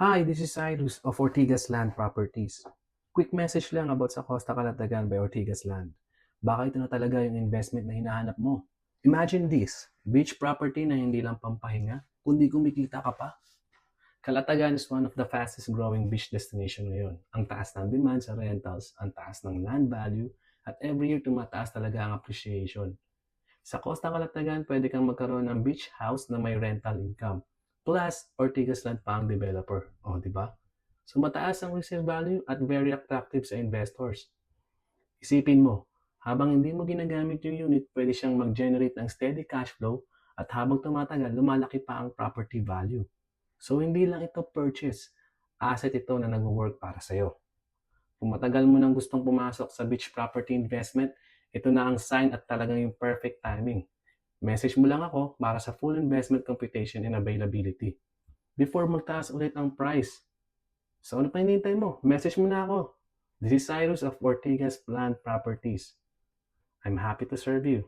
Hi, this is Cyrus of Ortigas Land Properties. Quick message lang about sa Costa Calatagan by Ortigas Land. Baka ito na talaga yung investment na hinahanap mo. Imagine this, beach property na hindi lang pampahinga, kundi kumikita ka pa. Calatagan is one of the fastest growing beach destination ngayon. Ang taas ng demand sa rentals, ang taas ng land value, at every year tumataas talaga ang appreciation. Sa Costa Calatagan, pwede kang magkaroon ng beach house na may rental income. Plus, Ortigas Land pa ang developer. O, di ba? So, mataas ang resale value at very attractive sa investors. Isipin mo, habang hindi mo ginagamit yung unit, pwede siyang mag-generate ng steady cash flow at habang tumatagal, lumalaki pa ang property value. So, hindi lang ito purchase. Asset ito na nag-work para sa'yo. Kung matagal mo nang gustong pumasok sa beach property investment, ito na ang sign at talagang yung perfect timing. Message mo lang ako para sa full investment computation and availability. Before magtaas ulit ang price. So ano pa hinihintay mo? Message mo na ako. This is Cyrus of Ortigas Land Properties. I'm happy to serve you.